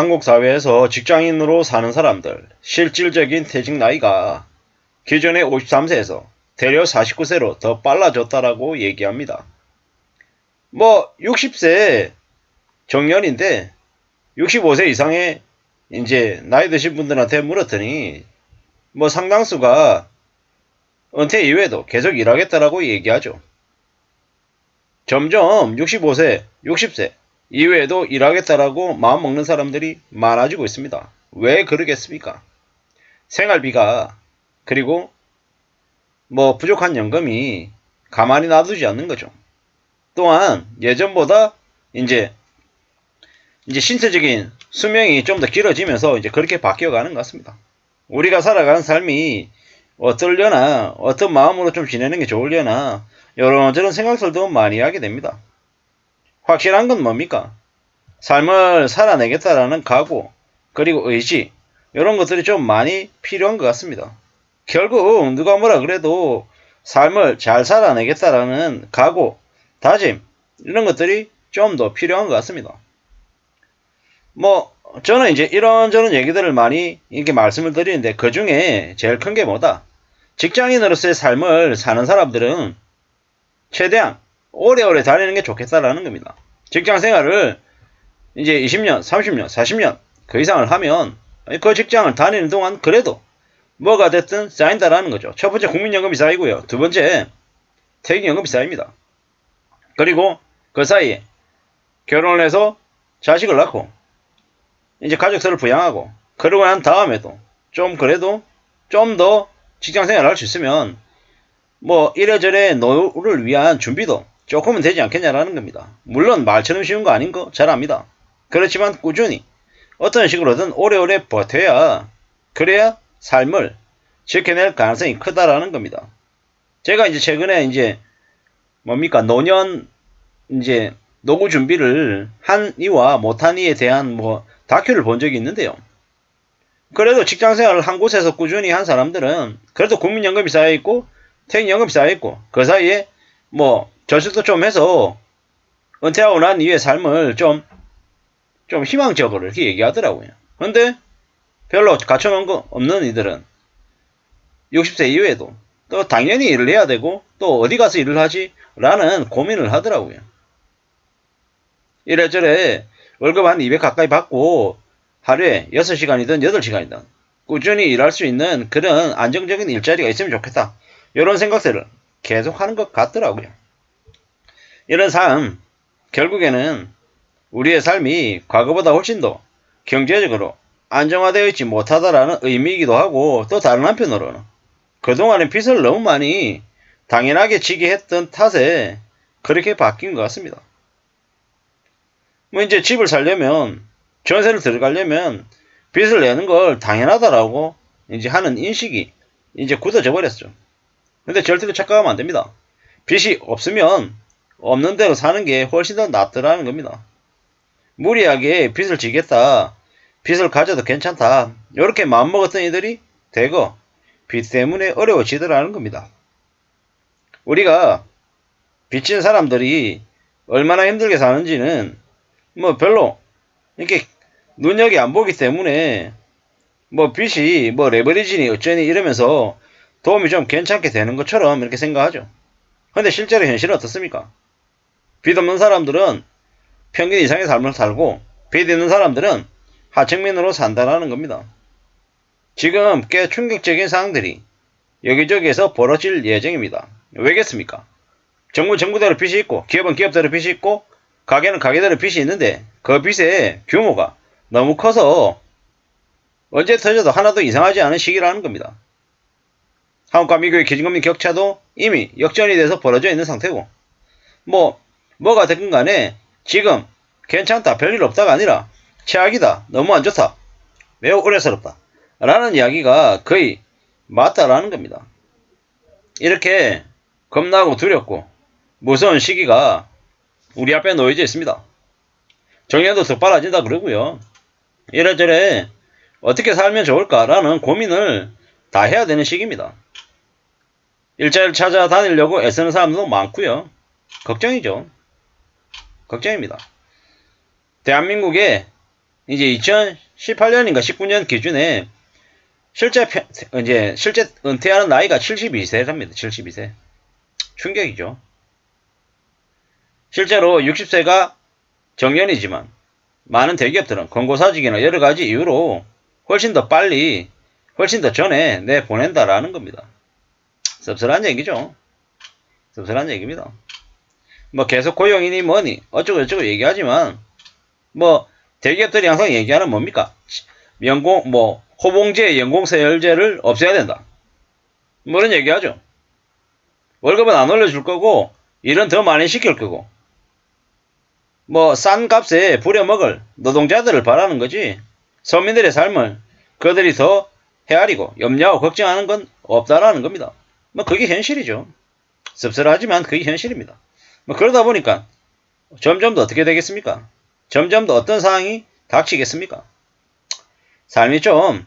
한국 사회에서 직장인으로 사는 사람들 실질적인 퇴직 나이가 기존의 53세에서 대략 49세로 더 빨라졌다라고 얘기합니다. 뭐 60세 정년인데 65세 이상의 이제 나이 드신 분들한테 물었더니 뭐 상당수가 은퇴 이후에도 계속 일하겠다라고 얘기하죠. 점점 65세, 60세 이후에도 일하겠다라고 마음먹는 사람들이 많아지고 있습니다. 왜 그러겠습니까? 생활비가 그리고 뭐 부족한 연금이 가만히 놔두지 않는 거죠. 또한 예전보다 이제 이제 신체적인 수명이 좀 더 길어지면서 이제 그렇게 바뀌어 가는 것 같습니다. 우리가 살아가는 삶이 어떨려나 어떤 마음으로 좀 지내는 게 좋으려나 이런저런 생각들도 많이 하게 됩니다. 확실한 건 뭡니까? 삶을 살아내겠다라는 각오 그리고 의지 이런 것들이 좀 많이 필요한 것 같습니다. 결국 누가 뭐라 그래도 삶을 잘 살아내겠다라는 각오, 다짐 이런 것들이 좀 더 필요한 것 같습니다. 뭐 저는 이제 이런저런 얘기들을 많이 이렇게 말씀을 드리는데 그 중에 제일 큰 게 뭐다? 직장인으로서의 삶을 사는 사람들은 최대한 오래오래 다니는 게 좋겠다라는 겁니다. 직장 생활을 이제 20년, 30년, 40년 그 이상을 하면 그 직장을 다니는 동안 그래도 뭐가 됐든 쌓인다라는 거죠. 첫 번째 국민연금이 쌓이고요. 두 번째 퇴직연금이 쌓입니다. 그리고 그 사이에 결혼을 해서 자식을 낳고 이제 가족들을 부양하고 그러고 난 다음에도 좀 그래도 좀 더 직장 생활을 할 수 있으면 뭐 이래저래 노후를 위한 준비도 조금은 되지 않겠냐라는 겁니다. 물론 말처럼 쉬운 거 아닌 거 잘 압니다. 그렇지만 꾸준히 어떤 식으로든 오래오래 버텨야 그래야 삶을 지켜낼 가능성이 크다라는 겁니다. 제가 이제 최근에 이제 뭡니까 노년 이제 노후 준비를 한 이와 못한 이에 대한 뭐 다큐를 본 적이 있는데요. 그래도 직장 생활을 한 곳에서 꾸준히 한 사람들은 그래도 국민연금이 쌓여 있고 퇴직연금이 쌓여 있고 그 사이에 뭐 저축도 좀 해서 은퇴하고 난 이후의 삶을 좀 좀 희망적으로 이렇게 얘기하더라고요. 근데 별로 갖춰놓은 거 없는 이들은 60세 이후에도 또 당연히 일을 해야 되고 또 어디 가서 일을 하지? 라는 고민을 하더라고요. 이래저래 월급 한 200 가까이 받고 하루에 6시간이든 8시간이든 꾸준히 일할 수 있는 그런 안정적인 일자리가 있으면 좋겠다. 이런 생각들을 계속 하는 것 같더라고요. 이런 삶, 결국에는 우리의 삶이 과거보다 훨씬 더 경제적으로 안정화되어 있지 못하다라는 의미이기도 하고 또 다른 한편으로는 그동안에 빚을 너무 많이 당연하게 지게 했던 탓에 그렇게 바뀐 것 같습니다. 뭐 이제 집을 살려면 전세를 들어가려면 빚을 내는 걸 당연하다라고 이제 하는 인식이 이제 굳어져 버렸죠. 근데 절대로 착각하면 안 됩니다. 빚이 없으면 없는 대로 사는 게 훨씬 더 낫더라는 겁니다. 무리하게 빚을 지겠다. 빚을 가져도 괜찮다. 이렇게 마음먹었던 이들이 대거 빚 때문에 어려워지더라는 겁니다. 우리가 빚진 사람들이 얼마나 힘들게 사는지는 뭐 별로 이렇게 눈여겨 안 보기 때문에 뭐 빚이 뭐 레버리지니 어쩌니 이러면서 도움이 좀 괜찮게 되는 것처럼 이렇게 생각하죠. 근데 실제로 현실은 어떻습니까? 빚 없는 사람들은 평균 이상의 삶을 살고 빚 있는 사람들은 하층민으로 산다라는 겁니다. 지금 꽤 충격적인 상황들이 여기저기에서 벌어질 예정입니다. 왜겠습니까? 정부 정부대로 빚이 있고 기업은 기업대로 빚이 있고 가게는 가게대로 빚이 있는데 그 빚의 규모가 너무 커서 언제 터져도 하나도 이상하지 않은 시기라는 겁니다. 한국과 미국의 기준금리 격차도 이미 역전이 돼서 벌어져 있는 상태고 뭐 뭐가 됐건 간에 지금 괜찮다 별일 없다가 아니라 최악이다 너무 안 좋다 매우 우려스럽다 라는 이야기가 거의 맞다라는 겁니다. 이렇게 겁나고 두렵고 무서운 시기가 우리 앞에 놓여져 있습니다. 정년도 더 빨라진다 그러고요. 이래저래 어떻게 살면 좋을까라는 고민을 다 해야 되는 시기입니다. 일자리를 찾아다니려고 애쓰는 사람도 많고요. 걱정이죠. 걱정입니다. 대한민국에 이제 2018년인가 19년 기준에 실제 편- 이제 실제 은퇴하는 나이가 72세랍니다. 72세. 충격이죠. 실제로 60세가 정년이지만 많은 대기업들은 권고사직이나 여러 가지 이유로 훨씬 더 빨리, 훨씬 더 전에 내 보낸다라는 겁니다. 씁쓸한 얘기죠. 씁쓸한 얘기입니다. 뭐 계속 고용이니 뭐니 어쩌고 저쩌고 얘기하지만 뭐 대기업들이 항상 얘기하는 뭡니까? 연공 뭐 호봉제 연공세열제를 없애야 된다. 뭐 이런 얘기하죠. 월급은 안 올려줄 거고 일은 더 많이 시킬 거고 뭐 싼 값에 부려먹을 노동자들을 바라는 거지 서민들의 삶을 그들이 더 헤아리고 염려하고 걱정하는 건 없다라는 겁니다. 뭐 그게 현실이죠. 씁쓸하지만 그게 현실입니다. 뭐 그러다 보니까 점점 더 어떻게 되겠습니까? 점점 더 어떤 상황이 닥치겠습니까? 삶이 좀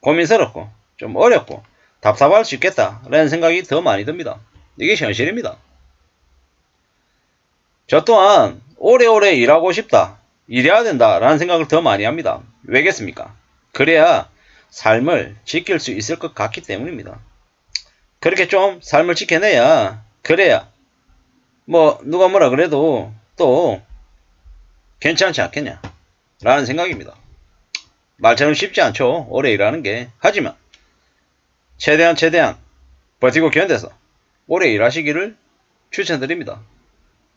고민스럽고 좀 어렵고 답답할 수 있겠다라는 생각이 더 많이 듭니다. 이게 현실입니다. 저 또한 오래오래 일하고 싶다. 일해야 된다라는 생각을 더 많이 합니다. 왜겠습니까? 그래야 삶을 지킬 수 있을 것 같기 때문입니다. 그렇게 좀 삶을 지켜내야 그래야 뭐 누가 뭐라 그래도 또 괜찮지 않겠냐 라는 생각입니다. 말처럼 쉽지 않죠. 오래 일하는 게. 하지만 최대한 최대한 버티고 견뎌서 오래 일하시기를 추천드립니다.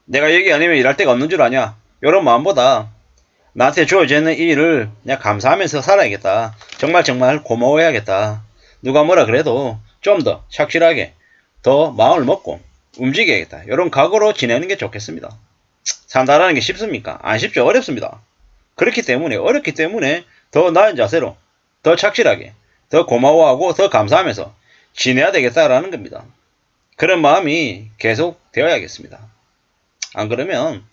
내가 여기 아니면 일할 데가 없는 줄 아냐? 이런 마음보다 나한테 주어지는 이 일을 그냥 감사하면서 살아야겠다. 정말 정말 고마워해야겠다. 누가 뭐라 그래도 좀 더 착실하게 더 마음을 먹고 움직여야겠다. 이런 각오로 지내는 게 좋겠습니다. 산다라는 게 쉽습니까? 안 쉽죠. 어렵습니다. 그렇기 때문에 어렵기 때문에 더 나은 자세로 더 착실하게 더 고마워하고 더 감사하면서 지내야 되겠다라는 겁니다. 그런 마음이 계속 되어야겠습니다. 안 그러면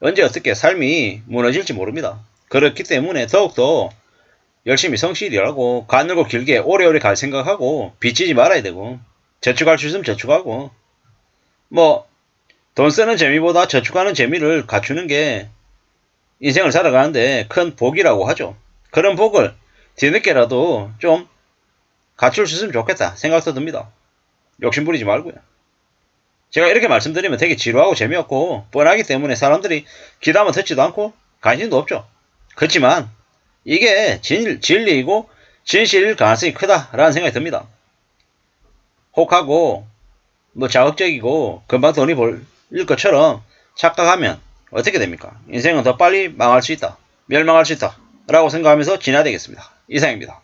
언제 어떻게 삶이 무너질지 모릅니다. 그렇기 때문에 더욱더 열심히 성실히 하고 가늘고 길게 오래오래 갈 생각하고 빚지지 말아야 되고 저축할 수 있으면 저축하고 뭐 돈 쓰는 재미보다 저축하는 재미를 갖추는 게 인생을 살아가는데 큰 복이라고 하죠. 그런 복을 뒤늦게라도 좀 갖출 수 있으면 좋겠다 생각도 듭니다. 욕심부리지 말고요. 제가 이렇게 말씀드리면 되게 지루하고 재미없고 뻔하기 때문에 사람들이 귀담아 듣지도 않고 관심도 없죠. 그렇지만 이게 진, 진리이고 진실일 가능성이 크다라는 생각이 듭니다. 혹하고 뭐 자극적이고 금방 돈이 벌릴 것처럼 착각하면 어떻게 됩니까? 인생은 더 빨리 망할 수 있다. 멸망할 수 있다. 라고 생각하면서 지나야 되겠습니다. 이상입니다.